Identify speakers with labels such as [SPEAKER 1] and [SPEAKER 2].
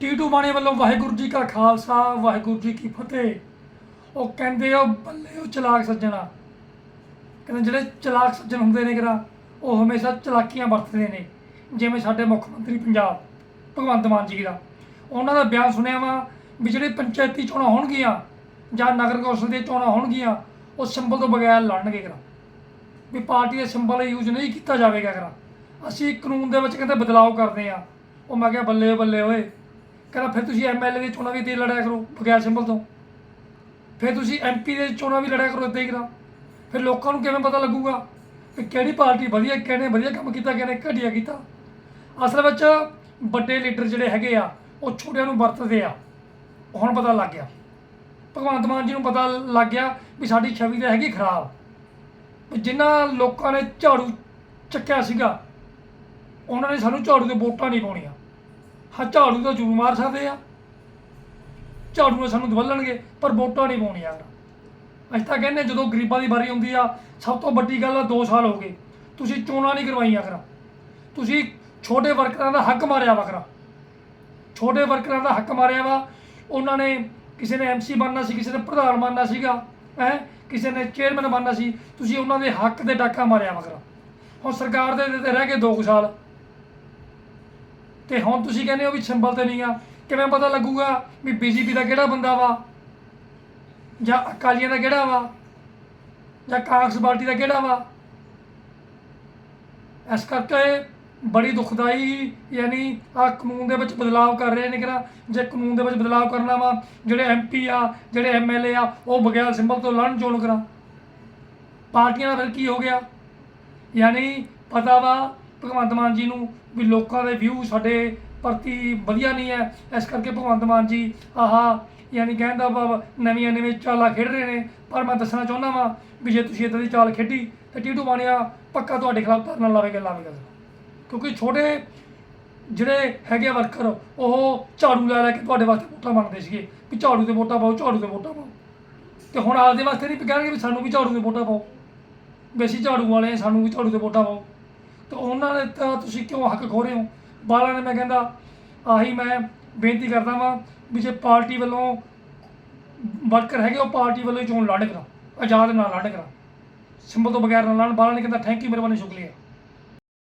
[SPEAKER 1] ਟੀਟੂ ਬਾਣੇ ਵੱਲੋਂ ਵਾਹਿਗੁਰੂ ਜੀ ਕਾ ਖਾਲਸਾ, ਵਾਹਿਗੁਰੂ ਜੀ ਕੀ ਫਤਿਹ। ਉਹ ਕਹਿੰਦੇ ਆ ਬੱਲੇ ਉਹ ਚਲਾਕ ਸੱਜਣਾ ਕਹਿੰਦੇ ਜਿਹੜੇ ਚਲਾਕ ਸੱਜਣ ਹੁੰਦੇ ਨੇ ਕਿਰਾ ਉਹ ਹਮੇਸ਼ਾ ਚਲਾਕੀਆਂ ਵਰਤਦੇ ਨੇ। ਜਿਵੇਂ ਸਾਡੇ ਮੁੱਖ ਮੰਤਰੀ ਪੰਜਾਬ, ਭਗਵੰਤ ਮਾਨ ਜੀ ਦਾ। ਉਹਨਾਂ ਦਾ ਬਿਆਨ ਸੁਣਿਆ ਵਾ ਵੀ ਜਿਹੜੇ ਪੰਚਾਇਤੀ ਚੋਣਾਂ ਹੋਣਗੀਆਂ ਜਾਂ ਨਗਰ ਕੌਂਸਲ ਦੀਆਂ ਚੋਣਾਂ ਹੋਣਗੀਆਂ, ਉਹ ਸਿੰਬਲ ਤੋਂ ਬਗੈਰ ਲੜਨਗੇ ਕਿਰਾ ਵੀ ਪਾਰਟੀ ਦੇ ਸਿੰਬਲ ਯੂਜ਼ ਨਹੀਂ ਕੀਤਾ ਜਾਵੇਗਾ ਕਿਰਾ ਅਸੀਂ ਕਾਨੂੰਨ ਦੇ ਵਿੱਚ ਕਹਿੰਦੇ ਬਦਲਾਅ ਕਰਦੇ ਆ ਉਹ ਮੈਂ ਕਿਹਾ ਬੱਲੇ ਬੱਲੇ ਓਏ। ਕਹਿੰਦਾ ਫਿਰ ਤੁਸੀਂ ਐਮਐਲਏ ਦੀ ਚੋਣਾਂ ਵੀ ਤੇ ਲੜਿਆ ਕਰੋ, ਬਗੈਰ ਸਿੰਬਲ ਤੋਂ। ਫਿਰ ਤੁਸੀਂ ਐਮਪੀ ਦੇ ਚੋਣਾਂ ਵੀ ਲੜਿਆ ਕਰੋ ਇੱਦਾਂ ਹੀ ਕਰਾ ਫਿਰ ਲੋਕਾਂ ਨੂੰ ਕਿਵੇਂ ਪਤਾ ਲੱਗੂਗਾ ਕਿ ਕਿਹੜੀ ਪਾਰਟੀ ਵਧੀਆ, ਕਿਹਨੇ ਵਧੀਆ ਕੰਮ ਕੀਤਾ, ਕਿਹਨੇ ਘਟੀਆ ਕੀਤਾ। ਅਸਲ ਵਿੱਚ ਵੱਡੇ ਲੀਡਰ ਜਿਹੜੇ ਹੈਗੇ ਆ, ਉਹ ਛੋਟਿਆਂ ਨੂੰ ਵਰਤਦੇ ਆ। ਹੁਣ ਪਤਾ ਲੱਗ ਗਿਆ। ਭਗਵੰਤ ਮਾਨ ਜੀ ਨੂੰ ਪਤਾ ਲੱਗ ਗਿਆ ਵੀ ਸਾਡੀ ਛਵੀ ਤਾਂ ਹੈਗੀ ਖਰਾਬ। ਵੀ ਜਿਨ੍ਹਾਂ ਲੋਕਾਂ ਨੇ ਝਾੜੂ ਚੱਕਿਆ ਸੀਗਾ, ਉਹਨਾਂ ਨੇ ਸਾਨੂੰ ਝਾੜੂ ਤੇ ਵੋਟਾਂ ਨਹੀਂ ਪਾਉਣੀਆਂ। ਹਾਂ, ਝਾੜੂ ਤਾਂ ਜ਼ਰੂਰ ਮਾਰ ਸਕਦੇ ਆ। ਝਾੜੂ ਨਾਲ ਸਾਨੂੰ ਦਵਲਣਗੇ, ਪਰ ਵੋਟਾਂ ਨਹੀਂ ਪਾਉਣੀਆਂ ਅਸੀਂ ਤਾਂ ਕਹਿੰਦੇ ਜਦੋਂ ਗਰੀਬਾਂ ਦੀ ਵਾਰੀ ਆਉਂਦੀ ਆ, ਸਭ ਤੋਂ ਵੱਡੀ ਗੱਲ ਆ 2 ਸਾਲ ਹੋ ਗਏ। ਤੁਸੀਂ ਚੋਣਾਂ ਨਹੀਂ ਕਰਵਾਈਆਂ ਕਰਾ। ਤੁਸੀਂ ਛੋਟੇ ਵਰਕਰਾਂ ਦਾ ਹੱਕ ਮਾਰਿਆ ਵਾ ਛੋਟੇ ਵਰਕਰਾਂ ਦਾ ਹੱਕ ਮਾਰਿਆ ਵਾ। ਉਹਨਾਂ ਨੇ ਕਿਸੇ ਨੇ ਐਮਸੀ ਬਣਨਾ ਸੀ, ਕਿਸੇ ਨੇ ਪ੍ਰਧਾਨ ਬਣਨਾ ਸੀਗਾ, ਹੈ? ਕਿਸੇ ਨੇ ਚੇਅਰਮੈਨ ਬਣਨਾ ਸੀ। ਤੁਸੀਂ ਉਹਨਾਂ ਦੇ ਹੱਕ ਤੇ ਡਾਕਾ ਮਾਰਿਆ ਵਾ ਹੁਣ ਸਰਕਾਰ ਦੇ ਤੇ ਰਹਿ ਗਏ 2 ਸਾਲ। ਤੇ ਹੁਣ ਤੁਸੀਂ ਕਹਿੰਦੇ ਹੋ ਵੀ ਸਿੰਬਲ ਤੇ ਨਹੀਂ ਆ, ਕਿਵੇਂ ਪਤਾ ਲੱਗੂਗਾ ਵੀ ਬੀਜੇਪੀ ਦਾ ਕਿਹੜਾ ਬੰਦਾ ਵਾ? ਜਾਂ ਅਕਾਲੀਆਂ ਦਾ ਕਿਹੜਾ ਵਾ? ਜਾਂ ਕਾਂਗਰਸ ਪਾਰਟੀ ਦਾ ਕਿਹੜਾ ਵਾ? ਇਸ ਕਰਕੇ ਬੜੀ ਦੁਖਦਾਈ, ਯਾਨੀ ਆ ਕਾਨੂੰਨ ਦੇ ਵਿੱਚ ਬਦਲਾਅ ਕਰ ਰਹੇ ਨੇ ਕਿਰਾ ਜੇ ਕਾਨੂੰਨ ਦੇ ਵਿੱਚ ਬਦਲਾਅ ਕਰਨਾ ਵਾ, ਜਿਹੜੇ ਐਮਪੀ ਆ, ਜਿਹੜੇ ਐਮਐਲਏ ਆ, ਉਹ ਬਗੈਰ ਸਿੰਬਲ ਤੋਂ ਲੜਨ ਚੋਣ ਕਰਾਂ। ਪਾਰਟੀਆਂ ਦਾ ਫਿਰ ਕੀ ਹੋ ਗਿਆ? ਯਾਨੀ ਪਤਾ ਵਾ ਭਗਵੰਤ ਮਾਨ ਜੀ ਨੂੰ ਵੀ ਲੋਕਾਂ ਦੇ ਵਿਊ ਸਾਡੇ ਪ੍ਰਤੀ ਵਧੀਆ ਨਹੀਂ ਹੈ। ਇਸ ਕਰਕੇ ਭਗਵੰਤ ਮਾਨ ਜੀ ਆਹਾ ਯਾਨੀ ਕਹਿੰਦਾ ਵਾ, ਨਵੀਆਂ ਨਵੇਂ ਚਾਲਾਂ ਖੇਡ ਰਹੇ ਨੇ। ਪਰ ਮੈਂ ਦੱਸਣਾ ਚਾਹੁੰਦਾ ਵਾਂ ਵੀ ਜੇ ਤੁਸੀਂ ਇਦਾਂ ਦੀ ਚਾਲ ਖੇਡੀ, ਤਾਂ ਟੀਟੂ ਬਾਣੀਆ ਪੱਕਾ ਤੁਹਾਡੇ ਖਿਲਾਫ ਧਰਨਾ ਲਾਵੇਗਾ ਲਾਵੇਗਾ ਕਿਉਂਕਿ ਛੋਟੇ ਜਿਹੜੇ ਹੈਗੇ ਵਰਕਰ ਉਹ ਝਾੜੂ ਲੈ ਲੈ ਕੇ ਤੁਹਾਡੇ ਵਾਸਤੇ ਵੋਟਾਂ ਮੰਗਦੇ ਸੀਗੇ ਵੀ ਝਾੜੂ ਤੇ ਵੋਟਾਂ ਪਾਓ, ਝਾੜੂ ਤੇ ਵੋਟਾਂ ਪਾਓ। ਤੇ ਹੁਣ ਆਪਦੇ ਵਾਸਤੇ ਨਹੀਂ ਕਹਿਣਗੇ ਵੀ ਸਾਨੂੰ ਵੀ ਝਾੜੂ ਤੇ ਵੋਟਾਂ ਪਾਓ। ਵੀ ਅਸੀਂ ਝਾੜੂ ਵਾਲੇ ਸਾਨੂੰ ਵੀ ਝਾੜੂ ਤੇ ਵੋਟਾਂ ਪਾਓ। ਤਾਂ ਉਹਨਾਂ ਨੇ ਤਾਂ ਤੁਸੀਂ ਕਿਉਂ ਹੱਕ ਖੋ ਰਹੇ ਹੋ? ਬਾਲਾਂ ਨੇ ਮੈਂ ਕਹਿੰਦਾ, ਆਹੀ ਮੈਂ ਬੇਨਤੀ ਕਰਦਾ ਵਾਂ ਵੀ ਜੇ ਪਾਰਟੀ ਵੱਲੋਂ ਵਰਕਰ ਹੈਗੇ, ਉਹ ਪਾਰਟੀ ਵੱਲੋਂ ਹੀ ਚੋਣ ਲੜ ਕਰਾ ਆਜ਼ਾਦ ਨਾਲ ਲੜ ਕਰਾ ਸਿੰਬਲ ਤੋਂ ਬਗੈਰ ਨਾ ਲੜਨ, ਬਾਲਾ ਨੇ ਕਹਿੰਦਾ ਥੈਂਕ ਯੂ ਮਿਹਰਬਾਨੀ ਸ਼ੁਕਰੀਆ।